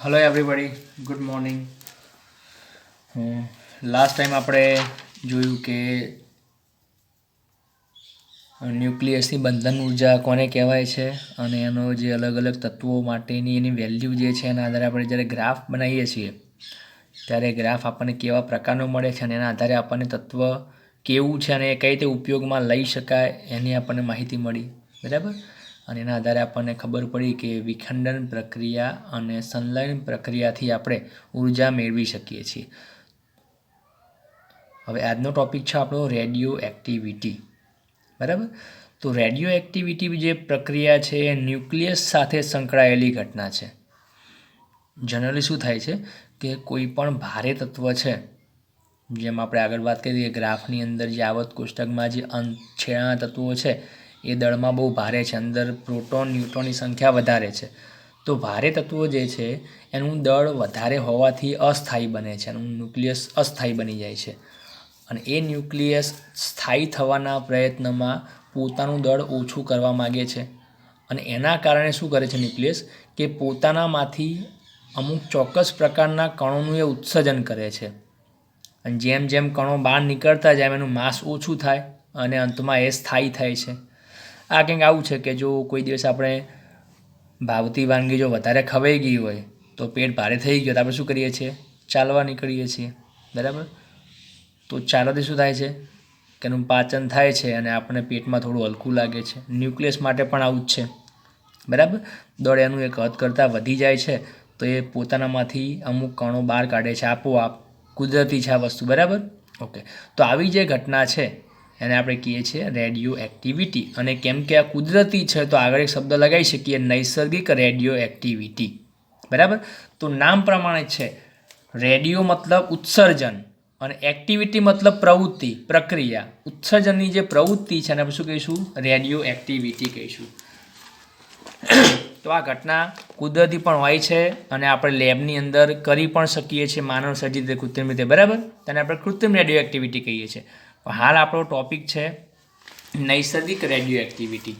Hello everybody good morning last time આપણે જોયું કે ન્યુક્લિયસની બંધન ઊર્જા કોને કહેવાય છે અને એનો જે અલગ અલગ તત્વો માટેની એની વેલ્યુ જે છે એના આધારે આપણે જ્યારે ગ્રાફ બનાવીએ છીએ, ત્યારે ગ્રાફ આપણને કેવા પ્રકારનો મળે છે અને એના આધારે આપણને તત્વ કેવું છે અને કઈ રીતે ઉપયોગમાં લઈ શકાય એની આપણને માહિતી મળી. બરાબર? અને એના આધારે આપણને ખબર પડી કે વિખંડન પ્રક્રિયા અને સંલયન પ્રક્રિયાથી આપણે ઊર્જા મેળવી શકીએ છીએ. હવે આજનો ટોપિક છે આપણો રેડિયો એક્ટિવિટી બરાબર? તો રેડિયો એક્ટિવિટી જે પ્રક્રિયા છે એ ન્યુક્લિયસ સાથે સંકળાયેલી ઘટના છે. જનરલી શું થાય છે? કે કોઈ પણ ભારે તત્વ છે, જેમ આપણે આગળ વાત કરીએ ગ્રાફની અંદર જે આવત કોષ્ટકમાં જે અંત છેડાના તત્વો છે એ દળમાં બહુ ભારે છે. અંદર પ્રોટોન, ન્યુટ્રોનની સંખ્યા વધારે છે. તો ભારે તત્વો જે છે, એનું દળ વધારે હોવાથી અસ્થાયી બને છે. એનું ન્યુક્લિયસ અસ્થાયી બની જાય છે. અને એ ન્યુક્લિયસ સ્થાયી થવાના પ્રયત્નમાં પોતાનું દળ ઓછું કરવા માગે છે. અને એના કારણે શું કરે છે ન્યુક્લિયસ? કે પોતાનામાંથી અમુક ચોક્કસ પ્રકારના કણોનું એ ઉત્સર્જન કરે છે. અને જેમ જેમ કણો બહાર નીકળતા જાય, એનું માસ ઓછું થાય અને અંતમાં એ સ્થાયી થાય છે. આ કંઈક આવું છે કે જો કોઈ દિવસ આપણે ભાવતી વાનગી જો વધારે ખવાઈ ગઈ હોય, તો પેટ ભારે થઈ ગયું તો આપણે શું કરીએ છીએ? ચાલવા નીકળીએ છીએ. બરાબર? તો ચાલવાથી શું થાય છે? કે એનું પાચન થાય છે અને આપણને પેટમાં થોડું હલકું લાગે છે. ન્યુક્લિયસ માટે પણ આવું જ છે. બરાબર? દળ એનું એક હદ કરતાં વધી જાય છે, તો એ પોતાનામાંથી અમુક કણો બહાર કાઢે છે, આપોઆપ કુદરતી છે આ વસ્તુ. બરાબર? ઓકે. તો આવી જે ઘટના છે એને આપણે કહીએ છીએ રેડિયો એક્ટિવિટી અને કેમ કે આ કુદરતી છે, તો આગળ એક શબ્દ લગાવી શકીએ, નૈસર્ગિક રેડિયો એક્ટિવિટી બરાબર? તો નામ પ્રમાણે છે, રેડિયો મતલબ ઉત્સર્જન અને એક્ટિવિટી મતલબ પ્રવૃત્તિ, પ્રક્રિયા. ઉત્સર્જનની જે પ્રવૃત્તિ છે, એને શું કહીશું? રેડિયો એક્ટિવિટી કહીશું. તો આ ઘટના કુદરતી પણ હોય છે અને આપણે લેબની અંદર કરી પણ શકીએ છીએ, માનવ સર્જિત કૃત્રિમ રીતે. બરાબર? તેને આપણે કૃત્રિમ રેડિયો એક્ટિવિટી કહીએ છીએ. હાલ આપણો ટોપિક છે નૈસર્ગિક રેડિયો એક્ટિવિટી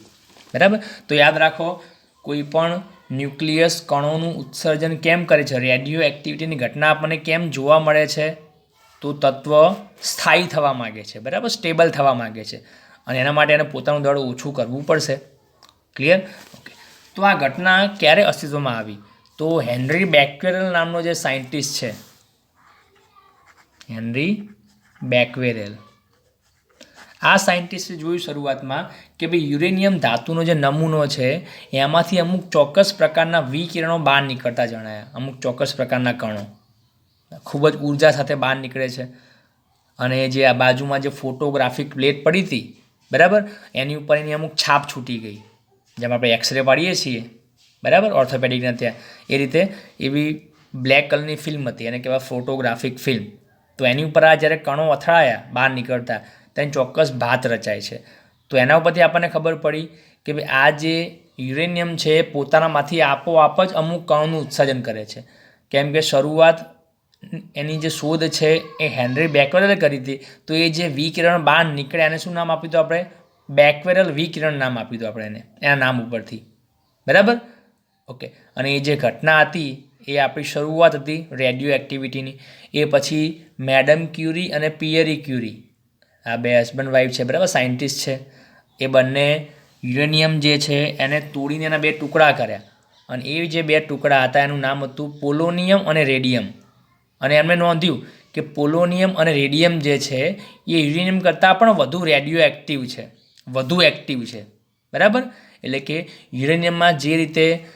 બરાબર? તો યાદ રાખો, કોઈ પણ ન્યુક્લિયસ કણોનું ઉત્સર્જન કેમ કરે છે? રેડિયો એક્ટિવિટીની ઘટના આપણને કેમ જોવા મળે છે? તો તત્વ સ્થાયી થવા માગે છે, બરાબર? સ્ટેબલ થવા માગે છે. અને એના માટે એને પોતાનું દળ ઓછું કરવું પડશે. ક્લિયર ઓકે તો આ ઘટના ક્યારે અસ્તિત્વમાં આવી? તો હેનરી બેક્વેરલ નામનો જે સાયન્ટિસ્ટ છે, હેનરી બેક્વેરેલ. આ સાયન્ટિસ્ટે જોયું શરૂઆતમાં કે ભાઈ યુરેનિયમ ધાતુનો જે નમૂનો છે, એમાંથી અમુક ચોક્કસ પ્રકારના વિકિરણો બહાર નીકળતા જણાયા. અમુક ચોક્કસ પ્રકારના કણો. ખૂબ જ ઊર્જા સાથે બહાર નીકળે છે. અને જે આ બાજુમાં જે ફોટોગ્રાફિક પ્લેટ પડી હતી, બરાબર? એની ઉપર એની અમુક છાપ છૂટી ગઈ. જેમ આપણે એક્સરે પાડીએ છીએ, બરાબર? ઓર્થોપેડિકના ત્યાં. એ રીતે એવી બ્લેક કલરની ફિલ્મ હતી. એને કહેવાય ફોટોગ્રાફિક ફિલ્મ. તો એની ઉપર આ જ્યારે કણો અથડાયા, બહાર નીકળતા તેની ચોક્કસ ભાત રચાય છે. તો એના ઉપરથી આપણને ખબર પડી કે ભાઈ આ જે યુરેનિયમ છે એ પોતાનામાંથી આપોઆપ જ અમુક કણોનું ઉત્સર્જન કરે છે. કેમ કે શરૂઆત એની જે શોધ છે એ હેનરી બેકવેરલે કરી હતી. તો એ જે વિકિરણ બહાર નીકળે એને શું નામ આપ્યું હતું આપણે? બેકવેરલ વિકિરણ નામ આપ્યું હતું આપણે એને, એના નામ ઉપરથી. બરાબર? ઓકે. અને એ જે ઘટના હતી એ આપણી શરૂઆત હતી રેડિયો એક્ટિવિટીની એ પછી મેડમ ક્યુરી અને પિયરી ક્યુરી. આ બે હસબન્ડ વાઈફ છે, બરાબર? સાયન્ટિસ્ટ છે. એ બંને યુરેનિયમ જે છે, એને તોડીને એના બે ટુકડા કર્યા. અને એ જે બે ટુકડા હતા, એનું નામ હતું પોલોનિયમ અને રેડિયમ અને એમણે નોંધ્યું કે પોલોનિયમ અને રેડિયમ જે છે, એ યુરેનિયમ કરતાં પણ વધુ રેડિયો એક્ટિવ છે. વધુ એક્ટિવ છે. બરાબર? એટલે કે યુરેનિયમમાં જે રીતે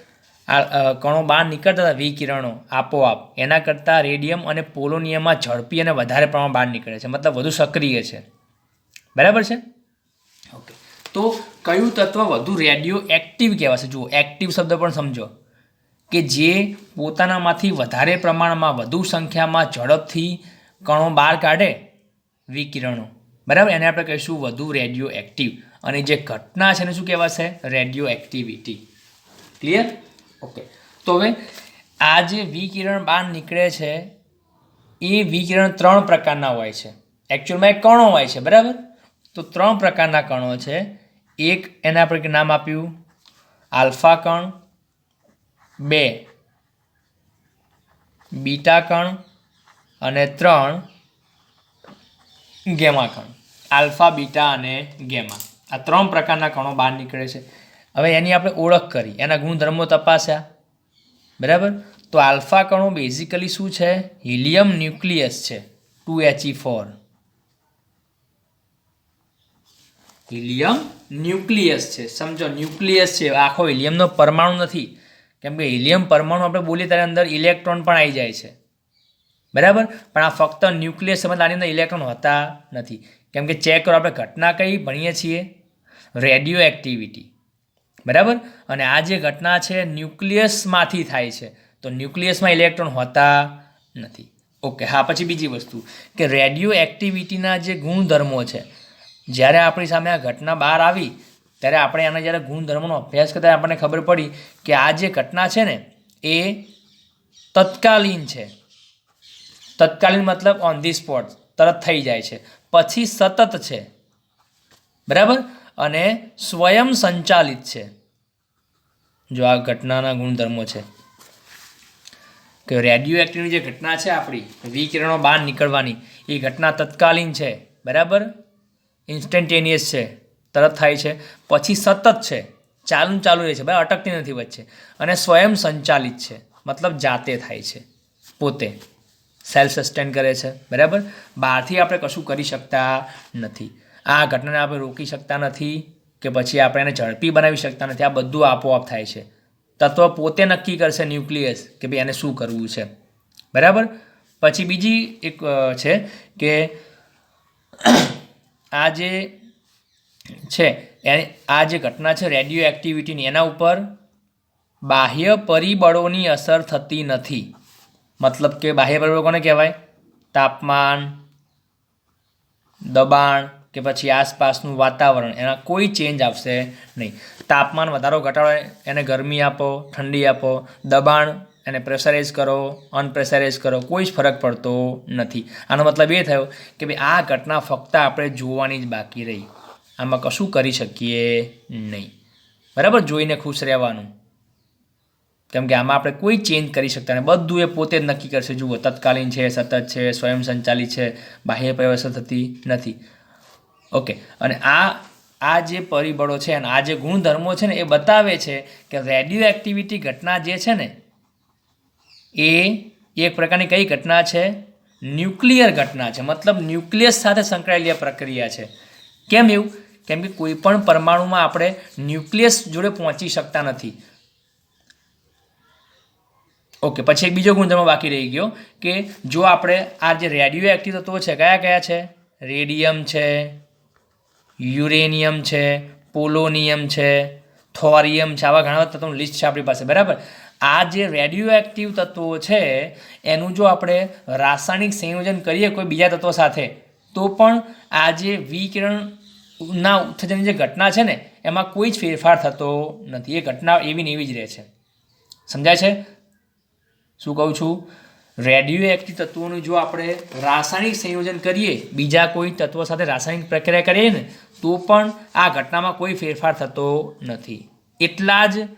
આ કણો બહાર નીકળતા હતા, વિકિરણો આપોઆપ, એના કરતાં રેડિયમ અને પોલોનિયમમાં ઝડપી અને વધારે પ્રમાણમાં બહાર નીકળે છે. મતલબ વધુ સક્રિય છે. બરાબર છે? ઓકે. તો કયું તત્વ વધુ રેડિયો એક્ટિવ કહેવાશે? જુઓ એક્ટિવ શબ્દ પણ સમજો. કે જે પોતાનામાંથી વધારે પ્રમાણમાં વધુ સંખ્યામાં ઝડપથી કણો બહાર કાઢે વિકિરણો. બરાબર? એને આપણે કહીશું વધુ રેડિયો એક્ટિવ અને જે ઘટના છે એને શું કહેવાશે? Radio activity clear okay. તો હવે આ જે વિકિરણ બહાર નીકળે છે, એ વિકિરણ ત્રણ પ્રકારના હોય છે. એકચ્યુઅલમાં એ કણો હોય છે, બરાબર? તો ત્રણ પ્રકારના કણો છે. એક એને આપણે નામ આપ્યું? આલ્ફા કણ. બે બીટા કણ. અને ત્રણ ગેમા કણ. આલ્ફા, બીટા અને ગેમા. આ ત્રણ પ્રકારના કણો બહાર નીકળે છે. હવે એની આપણે ઓળખ કરી. એના ગુણધર્મો તપાસ્યા. બરાબર? તો આલ્ફા કણો બેઝિકલી શું છે? હિલિયમ ન્યુક્લિયસ છે. Two H E four. Helium nucleus છે. સમજો, ન્યુક્લિયસ છે. આખો હિલિયમનો પરમાણુ નથી. કેમ કે હિલિયમ પરમાણુ આપણે બોલીએ ત્યારે અંદર ઇલેક્ટ્રોન પણ આવી જાય છે. બરાબર? પણ આ ફક્ત ન્યુક્લિયસ સમજ આની અંદર ઇલેક્ટ્રોન હોતા નથી. કેમ કે ચેક કરો, આપણે ઘટના કઈ ભણીએ છીએ? રેડિયો એક્ટિવિટી બરાબર? અને આ જે ઘટના છે, ન્યુક્લિયસમાંથી થાય છે. તો ન્યુક્લિયસમાં ઇલેક્ટ્રોન હોતા નથી. ઓકે, હા, પછી બીજી વસ્તુ. કે રેડિયો એક્ટિવિટીના જે ગુણધર્મો છે જ્યારે આપણી સામે આ ઘટના બહાર આવી, ત્યારે આપણે આના જ્યારે ગુણધર્મનો અભ્યાસ કરતા આપણને ખબર પડી કે આ જે ઘટના છે ને, એ તત્કાલીન છે. તત્કાલીન મતલબ ઓન ધી સ્પોટ તરત થઈ જાય છે. પછી સતત છે. બરાબર? અને સ્વયં સંચાલિત છે. જો આ ઘટનાના ગુણધર્મો છે. કે રેડિયો એક્ટિવની જે ઘટના છે આપણી, વિકિરણો બહાર નીકળવાની, એ ઘટના તત્કાલીન છે. બરાબર? ઇન્સ્ટન્ટેનિયસ છે, તરત થાય છે. પછી સતત છે, ચાલુ ચાલુ રહે છે, બરાબર? અટકતી નથી વચ્ચે. અને સ્વયં સંચાલિત છે, મતલબ જાતે થાય છે, પોતે. સેલ્ફ સસ્ટેન કરે છે, બરાબર? બહારથી આપણે કશું કરી શકતા નથી. આ ઘટનાને આપણે રોકી શકતા નથી કે પછી આપણે એને ઝડપી બનાવી શકતા નથી. આ બધું આપોઆપ થાય છે. તત્વ પોતે નક્કી કરશે ન્યુક્લિયસ કે ભાઈ એને શું કરવું છે. બરાબર? પછી બીજી એક છે કે આ જે છે, એ આ જે ઘટના છે રેડિયો એક્ટિવિટીની એના ઉપર બાહ્ય પરિબળોની અસર થતી નથી. મતલબ કે બાહ્ય પરિબળો કોને કહેવાય? તાપમાન, દબાણ કે પછી આસપાસનું વાતાવરણ. એના કોઈ ચેન્જ આવશે નહીં. તાપમાન વધારો ઘટાડો, એને ગરમી આપો, ઠંડી આપો. દબાણ એને પ્રેશરાઇઝ કરો અનપ્રેશરાઇઝ કરો, કોઈ જ ફરક પડતો નથી. આનો મતલબ એ થયો કે ભાઈ, આ ઘટના ફક્ત આપણે જોવાની જ બાકી રહી. આમાં કશું કરી શકીએ નહીં. બરાબર? જોઈને ખુશ રહેવાનું. કેમ કે આમાં આપણે કોઈ ચેન્જ કરી શકતા નહીં બધું એ પોતે જ નક્કી કરશે. જુઓ, તત્કાલીન છે, સતત છે, સ્વયં સંચાલિત છે, બાહ્ય પ્રવેશ થતી નથી. ઓકે અને આ આ જે પરિબળો છે અને આ જે ગુણધર્મો છે ને, એ બતાવે છે કે રેડિયો એક્ટિવિટી ઘટના જે છે ને એ એક પ્રકારની કઈ ઘટના છે? ન્યુક્લિયર ઘટના છે. મતલબ ન્યુક્લિયસ સાથે સંકળાયેલી આ પ્રક્રિયા છે. કેમ એવું? કેમ કે કોઈ પણ પરમાણુમાં આપણે ન્યુક્લિયસ જોડે પહોંચી શકતા નથી. ઓકે, પછી એક બીજો ગુણધર્મ બાકી રહી ગયો કે જો આપણે આ જે રેડિયો એક્ટિવ તત્વો છે, કયા કયા છે? રેડિયમ છે, યુરેનિયમ છે, પોલોનિયમ છે, થોરિયમ છે, આવા ઘણા તત્વોનું લિસ્ટ છે આપણી પાસે. બરાબર? આ જે રેડિયો એક્ટિવ તત્વો છે, એનું જો આપણે રાસાયણિક સંયોજન કરીએ કોઈ બીજા તત્વો સાથે, તો પણ આ જે વિકિરણના ઉત્સર્જનની જે ઘટના છે ને, એમાં કોઈ જ ફેરફાર થતો નથી. એ ઘટના એવી ને એવી જ રહે છે. સમજાય છે? શું કહું છું? રેડિયો એક્ટિવ તત્વોનું જો આપણે રાસાયણિક સંયોજન કરીએ, બીજા કોઈ તત્વો સાથે રાસાયણિક પ્રક્રિયા કરીએ ને, તો પણ આ ઘટનામાં કોઈ ફેરફાર થતો નથી. એટલા જ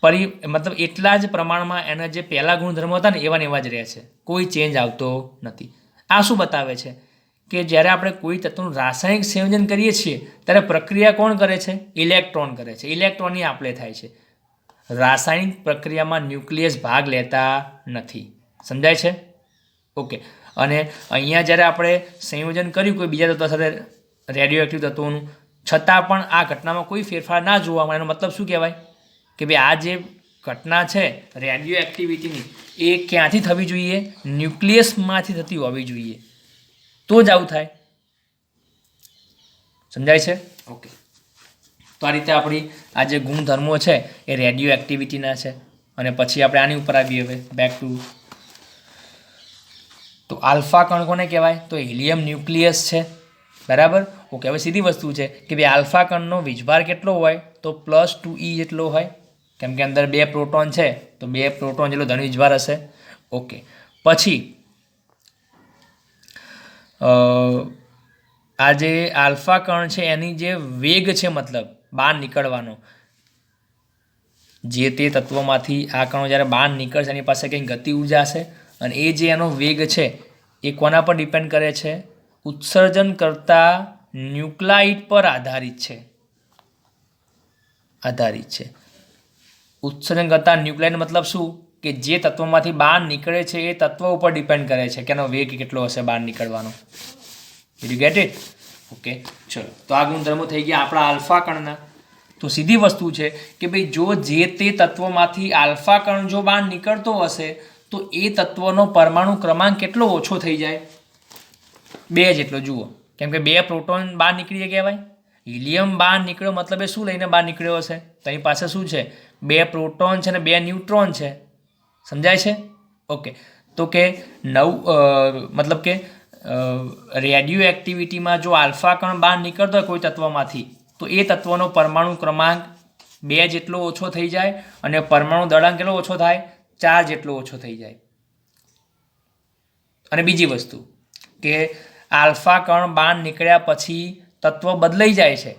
પરી, મતલબ એટલા જ પ્રમાણમાં એના જે પહેલા ગુણધર્મો હતા ને, એવા ને એવા જ રહે છે. કોઈ ચેન્જ આવતો નથી. આ શું બતાવે છે? કે જ્યારે આપણે કોઈ તત્વનું રાસાયણિક સંયોજન કરીએ છીએ, ત્યારે પ્રક્રિયા કોણ કરે છે? ઇલેક્ટ્રોન કરે છે. ઇલેક્ટ્રોનની આપલે થાય છે. રાસાયણિક પ્રક્રિયામાં ન્યુક્લિયસ ભાગ લેતા નથી. સમજાય છે? ઓકે. અને અહીંયા જ્યારે આપણે સંયોજન કર્યું કોઈ બીજા તત્વ સાથે રેડિયો એક્ટિવ તત્વોનું, છતાં પણ આ ઘટનામાં કોઈ ફેરફાર ના જોવા મળે, એનો મતલબ શું કહેવાય? કે ભાઈ આ જે ઘટના છે રેડિયો એક્ટિવિટીની એ ક્યાંથી થવી જોઈએ? ન્યુક્લિયસમાંથી થતી હોવી જોઈએ. તો જ આવું થાય. સમજાય છે? ઓકે તો આ રીતે આપણી આ જે ગુણધર્મો છે એ રેડિયો એક્ટિવિટીના છે. અને પછી આપણે આની ઉપર આવીએ હવે. બેક ટુ તો આલ્ફા કણ કોને કહેવાય? તો હિલિયમ ન્યુક્લિયસ છે. બરાબર? ઓકે હવે સીધી વસ્તુ છે કે ભાઈ આલ્ફા કણનો વીજભાર કેટલો હોય? તો પ્લસ ટુ ઈ જેટલો હોય. કેમ કે અંદર બે પ્રોટોન છે, તો બે પ્રોટોન જેટલો ધન વીજભાર હશે. ઓકે. પછી આ જે આલ્ફા કણ છે, એની જે વેગ છે મતલબ, બહાર નીકળવાનો, જે તે તત્વમાંથી આ કણો જ્યારે બહાર નીકળશે, એની પાસે કંઈ ગતિ ઊર્જા હશે, અને એ જે એનો વેગ છે, એ કોના પર ડિપેન્ડ કરે છે? ઉત્સર્જન કરતા ન્યુક્લાઇડ પર આધારિત છે. આધારિત છે. ઉત્સર્જન કરતા ન્યુક્લિયન મતલબ શું? કે જે તત્વમાંથી બહાર નીકળે છે, એ તત્વ ઉપર ડિપેન્ડ કરે છે. કે એનો વેગ કેટલો હશે બહાર નીકળવાનો. યુ ગેટ ઇટ ઓકે ચલો. તો આ ગુણધર્મો થઈ ગયા આપણા આલ્ફા કણના. તો સીધી વસ્તુ છે કે ભાઈ જો જે તે તત્વમાંથી આલ્ફા કણ જો બહાર નીકળતો હશે, તો એ તત્વનો પરમાણુ ક્રમાંક કેટલો ઓછો થઈ જાય? બે જેટલો જુઓ. કેમ કે બે પ્રોટોન બહાર નીકળી કહેવાય? હિલિયમ બહાર નીકળ્યો મતલબ એ શું લઈને બહાર નીકળ્યો હશે? તેની પાસે શું છે? બે પ્રોટોન છે ને બે ન્યુટ્રોન છે. સમજાય છે? ઓકે. તો કે નવ મતલબ કે રેડિયો એક્ટિવિટીમાં જો આલ્ફા કણ બહાર નીકળતો હોય કોઈ તત્વમાંથી, તો એ તત્વનો પરમાણુ ક્રમાંક બે જેટલો ઓછો થઈ જાય અને પરમાણુ દળાંક કેટલો ઓછો થાય? ચાર જેટલો ઓછો થઈ જાય. અને બીજી વસ્તુ, કે આલ્ફા કણ બહાર નીકળ્યા પછી તત્વ બદલાઈ જાય છે.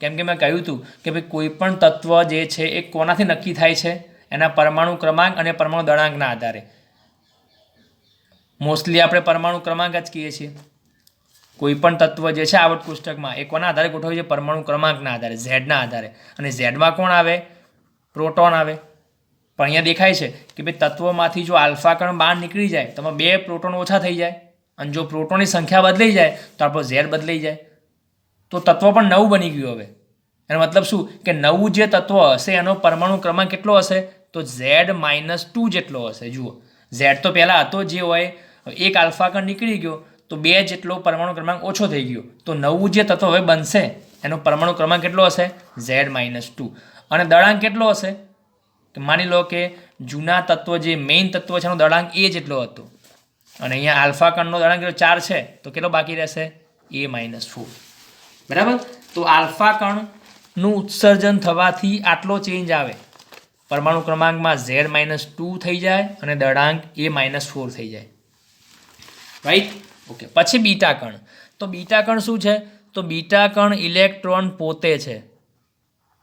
કેમ કે મેં કહ્યું હતું કે ભાઈ કોઈપણ તત્વ જે છે એ કોનાથી નક્કી થાય છે? એના પરમાણુ ક્રમાંક અને પરમાણુ દળાંકના આધારે. મોસ્ટલી આપણે પરમાણુ ક્રમાંક જ કહીએ છીએ. કોઈપણ તત્વ જે છે આવટ પુસ્તકમાં એ કોના આધારે ગોઠવે છે? પરમાણુ ક્રમાંકના આધારે, ઝેડના આધારે. અને ઝેડમાં કોણ આવે? પ્રોટોન આવે. પણ અહીંયા દેખાય છે કે ભાઈ તત્વમાંથી જો આલ્ફા કણ બહાર નીકળી જાય, તો બે પ્રોટોન ઓછા થઈ જાય. અને જો પ્રોટોનની સંખ્યા બદલાઈ જાય, તો આપણો ઝેડ બદલાઈ જાય. તો તત્વ પણ નવું બની ગયું હવે. એનો મતલબ શું? કે નવું જે તત્વ હશે, એનો પરમાણુ ક્રમાંક કેટલો હશે? તો ઝેડ માઇનસ ટુ જેટલો હશે, જુઓ. ઝેડ તો પહેલાં હતો જે હોય એક આલ્ફા કણ નીકળી ગયો, તો બે જેટલો પરમાણુ ક્રમાંક ઓછો થઈ ગયો. તો નવું જે તત્વ હવે બનશે, એનો પરમાણુ ક્રમાંક કેટલો હશે? ઝેડ માઇનસ ટુ અને દળાંક કેટલો હશે? તો માની લો કે જૂના તત્વ જે મેઇન તત્વ છે, એનો દળાંક એ જેટલો હતો. અને અહીંયા આલ્ફા કણનો દળાંક ચાર છે, તો કેટલો બાકી રહેશે? એ માઇનસ ફોર બરાબર? તો આલ્ફા કણનું ઉત્સર્જન થવાથી આટલો ચેન્જ આવે. પરમાણુ ક્રમાંકમાં ઝેડ માઇનસ ટુ થઈ જાય અને દળાંક એ માઇનસ ફોર થઈ જાય. રાઈટ ઓકે પછી બીટા કણ. તો બીટા કણ શું છે? તો બીટા કણ ઇલેક્ટ્રોન પોતે છે.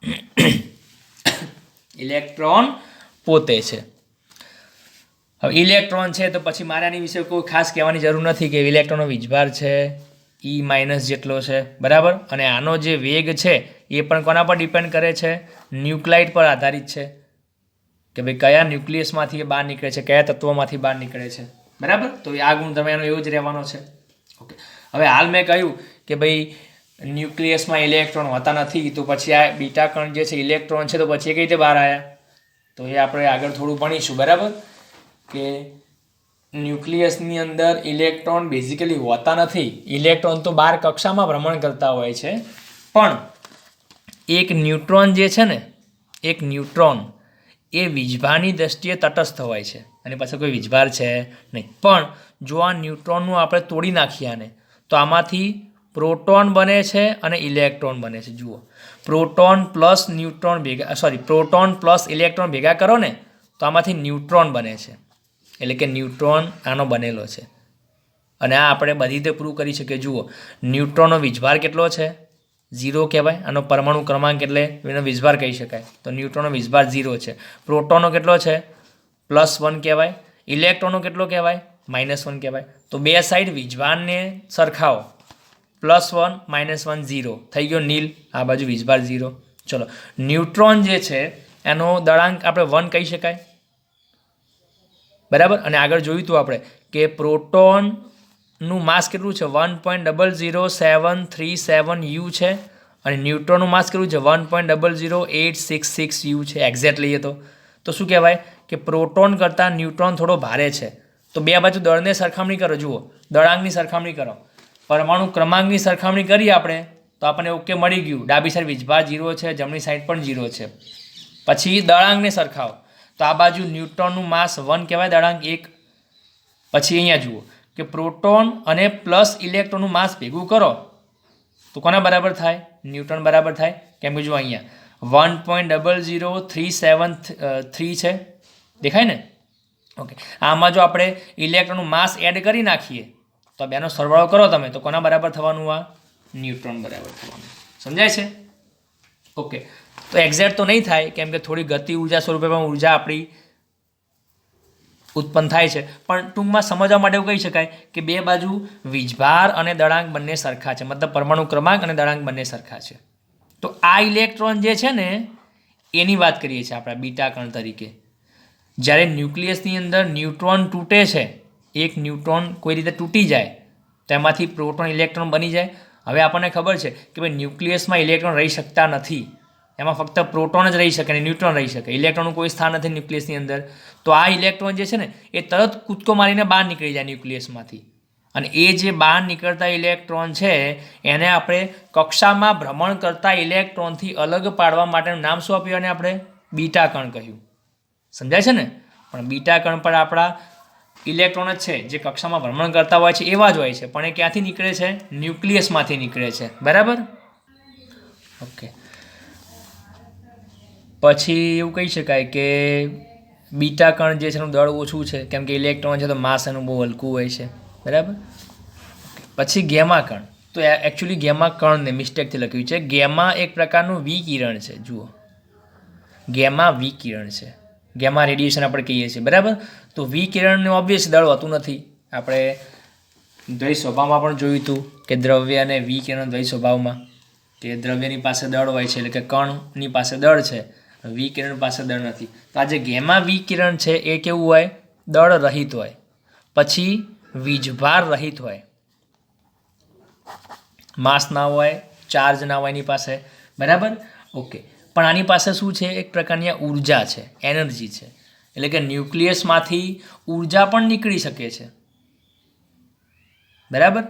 ઇલેક્ટ્રોન પોતે છે. હવે ઇલેક્ટ્રોન છે તો પછી મારે આની વિશે કોઈ ખાસ કહેવાની જરૂર નથી કે ઇલેક્ટ્રોનનો વિજભાર છે. ઈ માઇનસ જેટલો છે, બરાબર? અને આનો જે વેગ છે, એ પણ કોના પર ડિપેન્ડ કરે છે? ન્યુક્લાઇડ પર આધારિત છે. કે ભાઈ કયા ન્યુક્લિયસમાંથી એ બહાર નીકળે છે, કયા તત્વોમાંથી બહાર નીકળે છે, બરાબર? તો આ ગુણધર્મ એનો એવો જ રહેવાનો છે. ઓકે. હવે હાલ મેં કહ્યું કે ભાઈ ન્યુક્લિયસમાં ઇલેક્ટ્રોન હોતા નથી, તો પછી આ બીટા કણ જે છે, ઇલેક્ટ્રોન છે, તો પછી એ કઈ રીતે બહાર આવ્યા? તો એ આપણે આગળ થોડું ભણીશું, બરાબર? કે ન્યુક્લિયસની અંદર ઇલેક્ટ્રોન બેઝિકલી હોતા નથી. ઇલેક્ટ્રોન તો બાર કક્ષામાં ભ્રમણ કરતા હોય છે. પણ એક ન્યુટ્રોન જે છે ને, એક ન્યુટ્રોન, એ વીજભારની દ્રષ્ટિએ તટસ્થ હોય છે. અને પાછળ કોઈ વીજભાર છે નહીં. પણ જો આ ન્યુટ્રોનનું આપણે તોડી નાખીએ આને, તો આમાંથી પ્રોટોન બને છે અને ઇલેક્ટ્રોન બને છે. જુઓ. પ્રોટોન પ્લસ ન્યુટ્રોન ભેગા, સોરી, પ્રોટોન પ્લસ ઇલેક્ટ્રોન ભેગા કરો ને, તો આમાંથી ન્યુટ્રોન બને છે. એટલે કે ન્યુટ્રોન આનો બનેલો છે. અને આ આપણે બધી રીતે પ્રૂવ કરી શકીએ. જુઓ, ન્યુટ્રોનનો વીજભાર કેટલો છે? ઝીરો કહેવાય. આનો પરમાણુ ક્રમાંક એટલે એનો વીજભાર કહી શકાય. તો ન્યુટ્રોનનો વીજભાર ઝીરો છે. પ્રોટોનનો કેટલો છે? પ્લસ વન કહેવાય. ઇલેક્ટ્રોનનો કેટલો કહેવાય? માઇનસ વન કહેવાય. તો બે સાઈડ વીજભારને સરખાવો. Plus one, minus one, zero. થઈ ગયો નીલ. આ બાજુ વીજભાર ઝીરો. ચલો. ન્યુટ્રોન જે છે, એનો દળાંક આપણે વન કહી શકાય. બરાબર? અને આગળ જોયું હતું આપણે કે પ્રોટોનનું માસ કેટલું છે? One point double zero seven three seven u છે. અને ન્યુટ્રોનનું માસ કેટલું છે? One point double zero eight six six u છે. એક્ઝેક્ટ લઈએ તો. તો શું કહેવાય? કે પ્રોટોન કરતાં ન્યુટ્રોન થોડો ભારે છે. તો બે બાજુ દળને સરખામણી કરો. જુઓ. દળાંગની સરખામણી કરો. પરમાણુ ક્રમાંકની સરખામણી કરીએ આપણે, તો આપણને ઓકે મળી ગયું. ડાબી સાઈડ વિજભા જીરો છે. જમણી સાઈડ પણ જીરો છે. પછી દળાંગને સરખાવો. તો આ બાજુ ન્યુટ્રોનનું માસ વન કહેવાય દળાંક એક. પછી અહીંયા જુઓ કે પ્રોટોન અને પ્લસ ઇલેક્ટ્રોનનું માસ ભેગું કરો. તો કોના બરાબર થાય? ન્યૂટન બરાબર થાય. કેમ કે જુઓ અહીંયા one point double zero three seven three છે. દેખાય ને? ઓકે. આમાં જો આપણે ઇલેક્ટ્રોનનું માસ એડ કરી નાખીએ, તો બેનો સરવાળો કરો તમે, તો કોના બરાબર થવાનું આ? ન્યુટ્રોન બરાબર થવાનું. સમજાય છે? ઓકે. તો એક્ઝેક્ટ તો નહીં થાય, કેમ કે થોડી ગતિ ઊર્જા સ્વરૂપે પણ ઊર્જા આપણી ઉત્પન્ન થાય છે. પણ ટૂંકમાં સમજવા માટે એવું કહી શકાય કે બે બાજુ વીજભાર અને દળાંક બંને સરખા છે. મતલબ પરમાણુ ક્રમાંક અને દળાંક બંને સરખા છે. તો આ ઇલેક્ટ્રોન જે છે ને, એની વાત કરીએ છીએ આપણે, બીટા કણ તરીકે. જ્યારે ન્યુક્લિયસની અંદર ન્યુટ્રોન તૂટે છે, એક ન્યુટ્રોન કોઈ રીતે તૂટી જાય તેમાંથી પ્રોટોન, ઇલેક્ટ્રોન બની જાય. હવે આપણને ખબર છે કે ભાઈ ન્યુક્લિયસમાં ઇલેક્ટ્રોન રહી શકતા નથી. એમાં ફક્ત પ્રોટોન જ રહી શકે અને ન્યુટ્રોન રહી શકે. ઇલેક્ટ્રોનનું કોઈ સ્થાન નથી ન્યુક્લિયસની અંદર. તો આ ઇલેક્ટ્રોન જે છે ને, એ તરત કૂદકો મારીને બહાર નીકળી જાય ન્યુક્લિયસમાંથી. અને એ જે બહાર નીકળતા ઇલેક્ટ્રોન છે, એને આપણે કક્ષામાં ભ્રમણ કરતા ઇલેક્ટ્રોનથી અલગ પાડવા માટેનું નામ શું આપ્યું અને આપણે? બીટા કણ કહ્યું. સમજાય છે ને? પણ બીટા કણ પર આપણા ઇલેક્ટ્રોન જ છે, જે કક્ષામાં ભ્રમણ કરતા હોય છે, એવા જ હોય છે. પણ એ ક્યાંથી નીકળે છે? ન્યુક્લિયસમાંથી નીકળે છે. બરાબર? ઓકે. પછી એવું કહી શકાય કે બીટા કણ જે છે એનું દળ ઓછું છે. કેમ કે ઇલેક્ટ્રોન છે તો માસ એનું બહુ હલકું હોય છે. બરાબર? પછી ગેમા કણ. તો એકચ્યુઅલી ગેમા કણને મિસ્ટેકથી લખ્યું છે. ગેમા એક પ્રકારનું વિકિરણ છે. જુઓ. ગેમા વિકિરણ છે. ગેમા રેડિયેશન આપણે કહીએ છીએ. બરાબર? તો વિકિરણનું ઓબ્વિયસ દળ હોતું નથી. આપણે દ્વૈ સ્વભાવમાં પણ જોયું હતું કે દ્રવ્ય અને વિકિરણ દ્વૈ સ્વભાવમાં. કે દ્રવ્યની પાસે દળ હોય છે એટલે કે કણની પાસે દળ છે. વિકિરણ પાસે દળ નથી. તો આ ગેમા વિકિરણ છે એ કેવું હોય? દળ રહિત હોય. પછી વીજભાર રહિત હોય. માસ ના હોય, ચાર્જ ના હોય એની પાસે. બરાબર? ઓકે પણ આની પાસે શું છે? એક પ્રકારની ઊર્જા છે, એનર્જી છે. એટલે કે ન્યુક્લિયસમાંથી ઊર્જા પણ નીકળી શકે છે. બરાબર?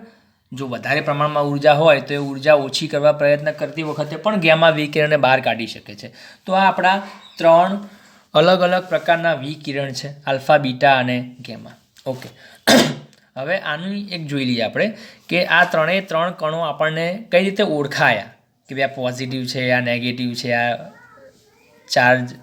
જો વધારે પ્રમાણમાં ઊર્જા હોય તો એ ઊર્જા ઓછી કરવા પ્રયત્ન કરતી વખતે પણ ગેમા વિકિરણને બહાર કાઢી શકે છે. તો આ આપણા ત્રણ અલગ અલગ પ્રકારના વિકિરણ છે, આલ્ફા, બીટા અને ગેમા. ઓકે. હવે આનું એક જોઈ લઈએ આપણે કે આ ત્રણેય ત્રણ કણો આપણને કઈ રીતે ઓળખાયા? કે ભાઈ આ પોઝિટિવ છે, આ નેગેટિવ છે, આ ચાર્જ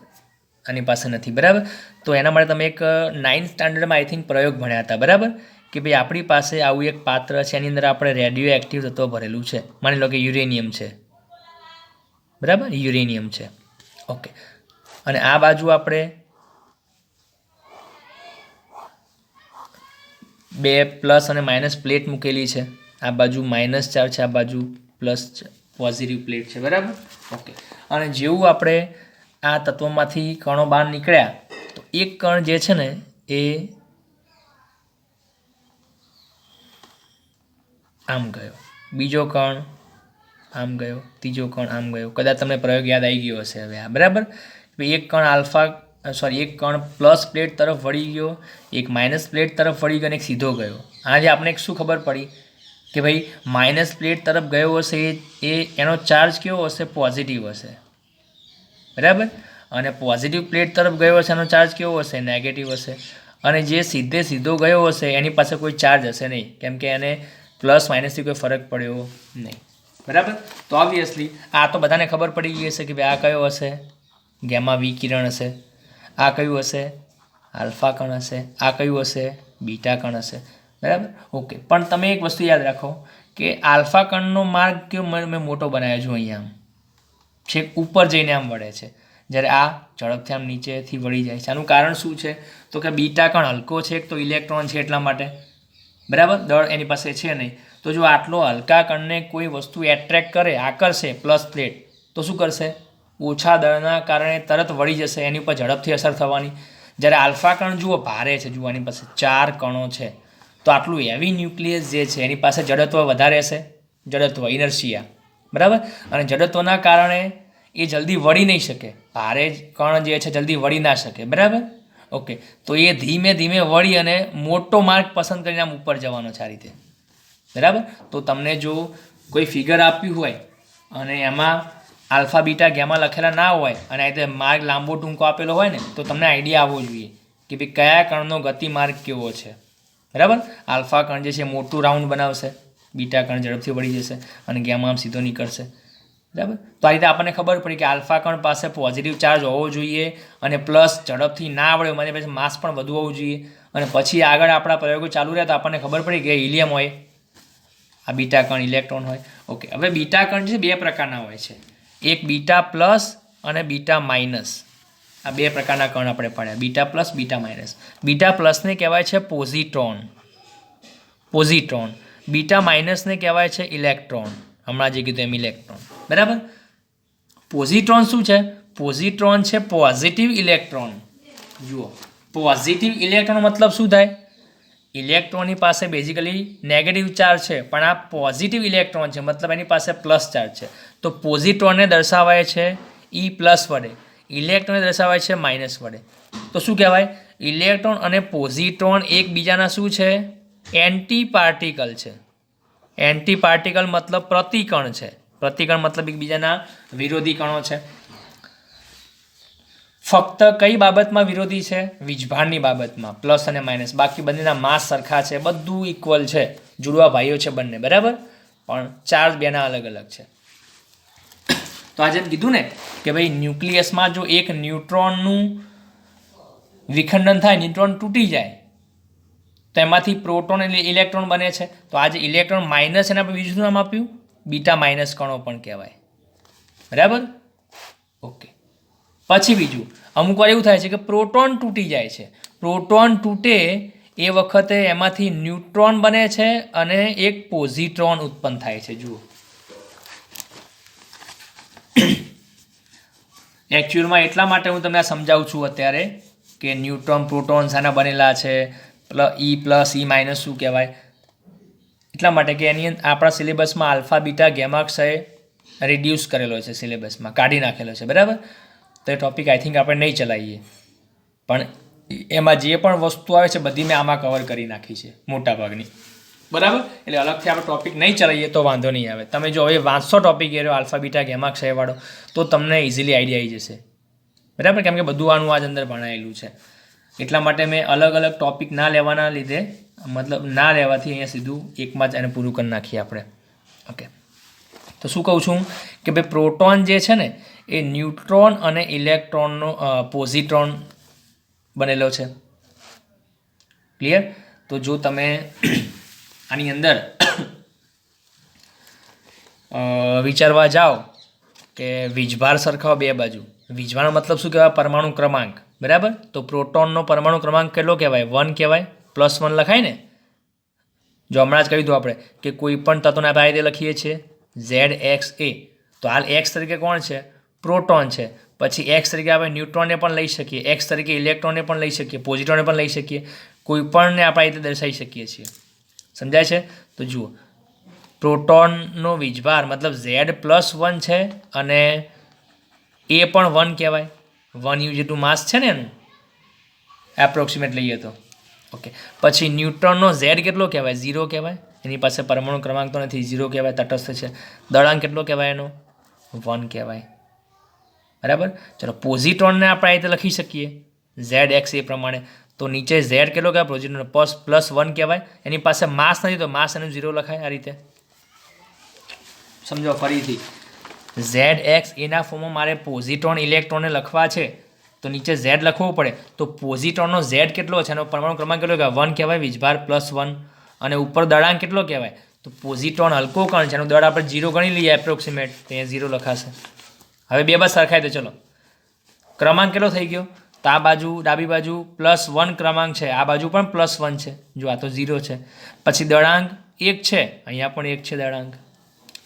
આની પાસે નથી, બરાબર? તો એના માટે તમે એક નાઇન્થ સ્ટાન્ડર્ડમાં આઈ થિંક પ્રયોગ ભણ્યા હતા, બરાબર? કે ભાઈ આપણી પાસે આવું એક પાત્ર છે, એની અંદર આપણે રેડિયો એક્ટિવ તત્વ ભરેલું છે. માની લો કે યુરેનિયમ છે. બરાબર? યુરેનિયમ છે. ઓકે. અને આ બાજુ આપણે બે પ્લસ અને માઇનસ પ્લેટ મૂકેલી છે. આ બાજુ માઇનસ ચાર છે, આ બાજુ પ્લસ પોઝિટિવ પ્લેટ છે. બરાબર? ઓકે. અને જેવું આપણે આ તત્વમાંથી કણો બહાર નીકળ્યા, તો એક કણ જે છે ને, એ આમ ગયો. બીજો કણ આમ ગયો, ત્રીજો કણ આમ ગયો. કદાચ તમને પ્રયોગ યાદ આવી ગયો હશે હવે આ, બરાબર? એક કણ આલ્ફા સોરી એક કણ પ્લસ પ્લેટ તરફ વળી ગયો, એક માઇનસ પ્લેટ તરફ વળી ગયો અને એક સીધો ગયો. આજે આપણે એક શું ખબર પડી? કે ભાઈ, માઇનસ પ્લેટ તરફ ગયો હશે એ, એનો ચાર્જ કેવો હશે? પોઝિટિવ હશે. બરાબર? અને પોઝિટિવ પ્લેટ તરફ ગયો હશે, એનો ચાર્જ કેવો હશે? નેગેટિવ હશે. અને જે સીધે સીધો ગયો હશે, એની પાસે કોઈ ચાર્જ હશે નહીં. કેમ કે એને પ્લસ માઇનસથી કોઈ ફરક પડ્યો નહીં. બરાબર? તો ઓબ્વિયસલી આ તો બધાને ખબર પડી ગઈ હશે કે ભાઈ આ કયો હશે? ગેમા વિકિરણ હશે. આ કયું હશે? આલ્ફા કણ હશે. આ કયું હશે? બીટા કણ હશે. બરાબર? ઓકે. પણ તમે એક વસ્તુ યાદ રાખો કે આલ્ફા કણનો માર્ગ મેં મેં મોટો બનાવ્યો છું અહીંયા આમ. છેક ઉપર જઈને આમ વળે છે. જ્યારે આ ઝડપથી આમ નીચેથી વળી જાય છે. આનું કારણ શું છે? તો કે બીટા કણ હલકો છે એક તો ઇલેક્ટ્રોન છે એટલા માટે. બરાબર? દળ એની પાસે છે નહીં. તો જો આટલો હલકા કણને કોઈ વસ્તુ એટ્રેક્ટ કરે, આકર્ષે પ્લસ પ્લેટ તો શું કરશે? ઓછા દળના કારણે તરત વળી જશે, એની ઉપર ઝડપથી અસર થવાની. જ્યારે આલ્ફા કણ જુઓ, ભારે છે, જુઓ, એની પાસે ચાર કણો છે. તો આટલું હેવી ન્યુક્લિયસ જે છે, એની પાસે જડત્વ વધારે હશે. જડત્વ ઇનર્શિયા બરાબર? અને જડત્વના કારણે એ જલ્દી વળી નહીં શકે. ભારે કણ જે છે, જલ્દી વળી ના શકે, બરાબર? ઓકે તો એ ધીમે ધીમે વળી અને મોટો માર્ગ પસંદ કરીને આમ ઉપર જવાનો છે આ રીતે. બરાબર? તો તમને જો કોઈ ફિગર આપ્યું હોય અને એમાં આલ્ફા, બીટા, ગેમા લખેલા ના હોય અને આ રીતે માર્ગ લાંબો ટૂંકો આપેલો હોય ને, તો તમને આઈડિયા આવવો જોઈએ કે ભાઈ કયા કણનો ગતિ માર્ગ કેવો છે. બરાબર? આલ્ફા કણ જે છે મોટું રાઉન્ડ બનાવશે, બીટા કણ ઝડપથી વળી જશે અને ગેમા આમ સીધો નીકળશે. બરાબર? તો આ રીતે આપણને ખબર પડી કે આલ્ફા કણ પાસે પોઝિટિવ ચાર્જ હોવો જોઈએ અને પ્લસ ઝડપથી ના આવડે મને પછી માસ પણ વધુ હોવું જોઈએ. અને પછી આગળ આપણા પ્રયોગો ચાલુ રહ્યા તો આપણને ખબર પડી કે હિલિયમ હોય, આ બીટા કણ ઇલેક્ટ્રોન હોય. ઓકે હવે બીટા કણ છે, બે પ્રકારના હોય છે. એક બીટા પ્લસ અને બીટા માઇનસ આ બે પ્રકારના કણ આપણે પડ્યા. Beta plus beta minus beta પ્લસને કહેવાય છે પોઝિટ્રોન પોઝિટ્રોન બીટા માઇનસને કહેવાય છે ઇલેક્ટ્રોન હમણાં જે કીધું એમ ઇલેક્ટ્રોન બરાબર? પોઝિટ્રોન શું છે? પોઝિટ્રોન છે પોઝિટિવ ઇલેક્ટ્રોન જુઓ. પોઝિટિવ ઇલેક્ટ્રોન મતલબ શું થાય? ઇલેક્ટ્રોનની પાસે બેઝિકલી નેગેટિવ ચાર્જ છે, પણ આ પોઝિટિવ ઇલેક્ટ્રોન છે, મતલબ એની પાસે પ્લસ ચાર્જ છે. તો પોઝિટ્રોનને દર્શાવાય છે ઈ પ્લસ વડે. ઇલેક્ટ્રોનને દર્શાવાય છે માઇનસ વડે. તો શું કહેવાય? ઇલેક્ટ્રોન અને પોઝિટ્રોન એકબીજાના શું છે? એન્ટી પાર્ટિકલ છે. એન્ટી પાર્ટિકલ મતલબ પ્રતિકણ છે. પ્રતિકણ મતલબ એકબીજાના વિરોધી કણો છે. ફક્ત કઈ બાબતમાં વિરોધી છે? વીજભારની બાબતમાં, પ્લસ અને માઇનસ. બાકી બંનેના માસ સરખા છે, બધું ઇક્વલ છે. જુડવા ભાઈઓ છે બંને, બરાબર? પણ ચાર્જ બેના અલગ અલગ છે. તો આજે કીધું ને કે ભાઈ ન્યુક્લિયસમાં જો એક ન્યુટ્રોનનું વિખંડન થાય, ન્યુટ્રોન તૂટી જાય, તો એમાંથી પ્રોટોન એટલે ઇલેક્ટ્રોન બને છે. તો આજે ઇલેક્ટ્રોન માઇનસ એના પર બીજું નામ આપ્યું. બીટા માઇનસ કણો પણ કહેવાય. બરાબર? ઓકે. પછી બીજું, અમુક વાર એવું થાય છે કે પ્રોટોન તૂટી જાય છે. પ્રોટોન તૂટે એ વખતે એમાંથી ન્યુટ્રોન બને છે અને એક પોઝિટ્રોન ઉત્પન્ન થાય છે. જુઓ. એકચ્યુઅલમાં એટલા માટે હું તમને સમજાવું છું અત્યારે કે ન્યુટ્રોન પ્રોટોન શાના બનેલા છે. Plus E plus E minus શું કહેવાય? એટલા માટે કે એની આપણા સિલેબસમાં આલ્ફા, બીટા ગેમાક્ષય રિડ્યુસ કરેલો છે સિલેબસમાં, કાઢી નાખેલો છે, બરાબર? તો એ ટોપિક આઈ થિંક આપણે નહીં ચલાવીએ. પણ એમાં જે પણ વસ્તુ આવે છે બધી મેં આમાં કવર કરી નાખી છે મોટા ભાગની બરાબર? એટલે અલગથી આપણે ટોપિક નહીં ચલાવીએ તો વાંધો નહીં આવે. તમે જો હવે વાંચશો ટોપિક એ આલ્ફા, બીટા ગેમાક્ષયવાળો તો તમને ઇઝીલી આઈડિયા આવી જશે. બરાબર? કેમ કે બધું આનું આજ અંદર ભણાયેલું છે. એટલા માટે મેં અલગ અલગ ટૉપિક ના લેવાના લીધે મતલબ ના લેવાથી અહીંયા સીધું એકમાં જ એને પૂરું કરી નાખીએ આપણે. ઓકે તો શું કહું છું કે ભાઈ પ્રોટોન જે છે ને, એ ન્યુટ્રોન અને ઇલેક્ટ્રોનનો પોઝિટ્રોન બનેલો છે. ક્લિયર તો જો તમે આની અંદર વિચારવા જાઓ કે વીજભાર સરખાવો બે બાજુ. વીજભાર મતલબ શું કહેવાય? પરમાણુ ક્રમાંક. બરાબર? તો પ્રોટોનનો પરમાણુ ક્રમાંક કેટલો કહેવાય? વન કહેવાય. પ્લસ વન લખાય ને, જો હમણાં જ કહી દઉં આપણે કે કોઈ પણ તત્વને આપણે આ રીતે લખીએ છીએ, ઝેડ, એક્સ, એ. તો હાલ એક્સ તરીકે કોણ છે? પ્રોટોન છે. પછી એક્સ તરીકે આપણે ન્યુટ્રોનને પણ લઈ શકીએ, એક્સ તરીકે ઇલેક્ટ્રોનને પણ લઈ શકીએ પોઝિટ્રોનને પણ લઈ શકીએ. કોઈ પણને આપણે રીતે દર્શાવી શકીએ છીએ. સમજાય છે? તો જુઓ. પ્રોટોનનો વીજભાર મતલબ ઝેડ પ્લસ વન છે અને એ પણ વન કહેવાય. વન યુ જેટલું માસ છે ને એનું. એપ્રોક્સિમેટ લઈએ તો. ઓકે પછી ન્યુટ્રોનનો ઝેડ કેટલો કહેવાય? ઝીરો કહેવાય? એની પાસે પરમાણુ ક્રમાંક તો નથી. ઝીરો કહેવાય, તટસ્થ છે. દળાંક કેટલો કહેવાય એનો? વન કહેવાય. બરાબર? ચલો, પોઝિટ્રોનને આપણે આ રીતે લખી શકીએ. ઝેડ એક્સ એ પ્રમાણે. તો નીચે ઝેડ કેટલો કહેવાય? પોઝિટ્રોન પ્લસ પ્લસ વન કહેવાય. એની પાસે માસ નથી તો માસ એનું ઝીરો લખાય આ રીતે. સમજો ફરીથી. ઝેડ એક્સ એના ફોર્મમાં મારે પોઝિટ્રોન, ઇલેક્ટ્રોનને લખવા છે. તો નીચે ઝેડ લખવો પડે. તો પોઝિટ્રોનનો ઝેડ કેટલો છે? એનો પરમાણુ ક્રમાંક કેટલો કહેવાય? વન કહેવાય વીજભાર પ્લસ વન અને ઉપર દળાંક કેટલો કહેવાય? તો પોઝિટ્રોન હલકો કણ છે. એનું દળ આપણે જીરો ગણી લઈએ એપ્રોક્સિમેટ તો અહીંયા ઝીરો લખાશે. હવે બે બાદ સરખાય તો ચલો. ક્રમાંક કેટલો થઈ ગયો? તો આ બાજુ, ડાબી બાજુ પ્લસ વન ક્રમાંક છે. આ બાજુ પણ પ્લસ વન છે. જો આ તો ઝીરો છે. પછી દળાંક એક છે. અહીંયા પણ એક છે દળાંક.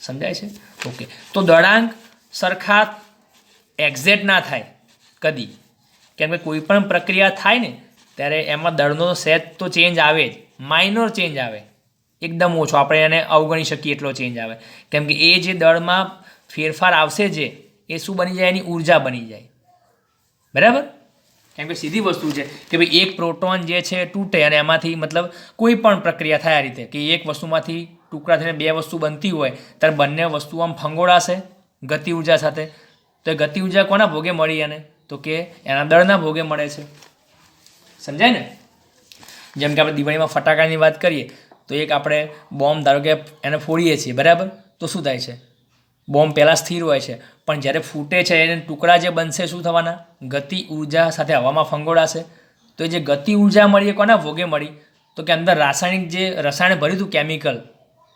સમજાય છે? ઓકે. તો દળાંક સરખા એક્ઝેક્ટ ના થાય. કદી. કેમ કે કોઈ પણ પ્રક્રિયા થાય ને, ત્યારે એમાં દળનો સેજ તો ચેન્જ આવે જ. માઇનોર ચેન્જ આવે. એકદમ ઓછો. આપણે એને અવગણી શકીએ એટલો ચેન્જ આવે. કેમ કે એ જે દળમાં ફેરફાર આવશે જે, એ શું બની જાય? એની ઊર્જા બની જાય. બરાબર? કેમ કે સીધી વસ્તુ છે કે ભાઈ એક પ્રોટોન જે છે તૂટે અને એમાંથી મતલબ કોઈ પણ પ્રક્રિયા થાય આ રીતે. કે એક વસ્તુમાંથી ટુકડા થઈને બે વસ્તુ બનતી હોય, ત્યારે બંને વસ્તુ આમ ફંગોળાશે ગતિ ઊર્જા સાથે. તો એ ગતિ ઊર્જા કોના ભોગે મળી એને? તો કે એના દળના ભોગે મળે છે. સમજાય ને? જેમ કે આપણે દિવાળીમાં ફટાકડાની વાત કરીએ, તો એક આપણે બોમ્બ, ધારો કે એને ફોડીએ છીએ, બરાબર? તો શું થાય છે? બોમ્બ પહેલાં સ્થિર હોય છે. પણ જ્યારે ફૂટે છે, એને ટુકડા જે બનશે, શું થવાના? ગતિ ઊર્જા સાથે હવામાં ફંગોળાશે. તો એ જે ગતિ ઊર્જા મળી એ કોના ભોગે મળી? તો કે અંદર રાસાયણિક જે રસાયણ ભર્યું હતું કેમિકલ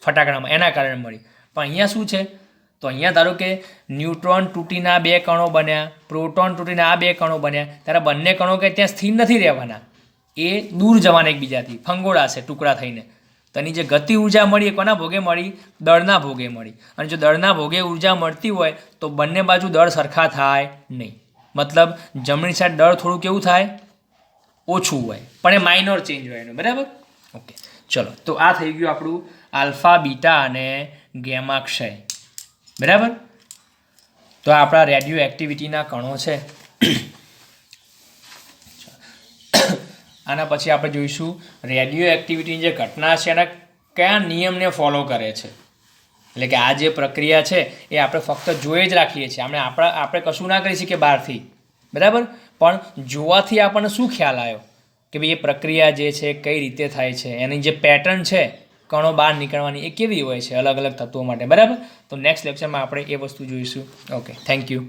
ફટાકડામાં, એના કારણે મળી. પણ અહીંયા શું છે? તો અહીંયા ધારો કે ન્યુટ્રોન તૂટીના બે કણો બન્યા, પ્રોટોન તૂટીના આ બે કણો બન્યા, ત્યારે બંને કણો કે ત્યાં સ્થિર નથી રહેવાના. એ દૂર જવાના એકબીજાથી ફંગોળાશે ટુકડા થઈને. તેની જે ગતિ ઊર્જા મળી એ કોના ભોગે મળી? દળના ભોગે મળી. અને જો દળના ભોગે ઊર્જા મળતી હોય, તો બંને બાજુ દળ સરખા થાય નહીં. મતલબ, જમણી સાઈડ દળ થોડું કેવું થાય? ઓછું હોય. પણ એ માઇનોર ચેન્જ હોય એનું, બરાબર? ઓકે ચલો. તો આ થઈ ગયું આપણું આલ્ફા, બીટા અને ગેમા ક્ષય બરાબર? તો આપણા રેડિયો એક્ટિવિટીના કણો છે. આના પછી આપણે જોઈશું રેડિયો એક્ટિવિટીની જે ઘટના છે, એના કયા નિયમને ફોલો કરે છે? એટલે કે આ જે પ્રક્રિયા છે, એ આપણે ફક્ત જોઈ જ રાખીએ છીએ. આપણે આપણા, આપણે કશું ના કરી શકીએ બહારથી. બરાબર? પણ જોવાથી આપણને શું ખ્યાલ આવ્યો? કે ભાઈ, એ પ્રક્રિયા જે છે, કઈ રીતે થાય છે? એની જે પેટર્ન છે કણો બહાર નીકળવાની એ કેવી હોય છે અલગ અલગ તત્વો માટે. બરાબર? તો નેક્સ્ટ લેક્ચરમાં આપણે એ વસ્તુ જોઈશું. Okay thank you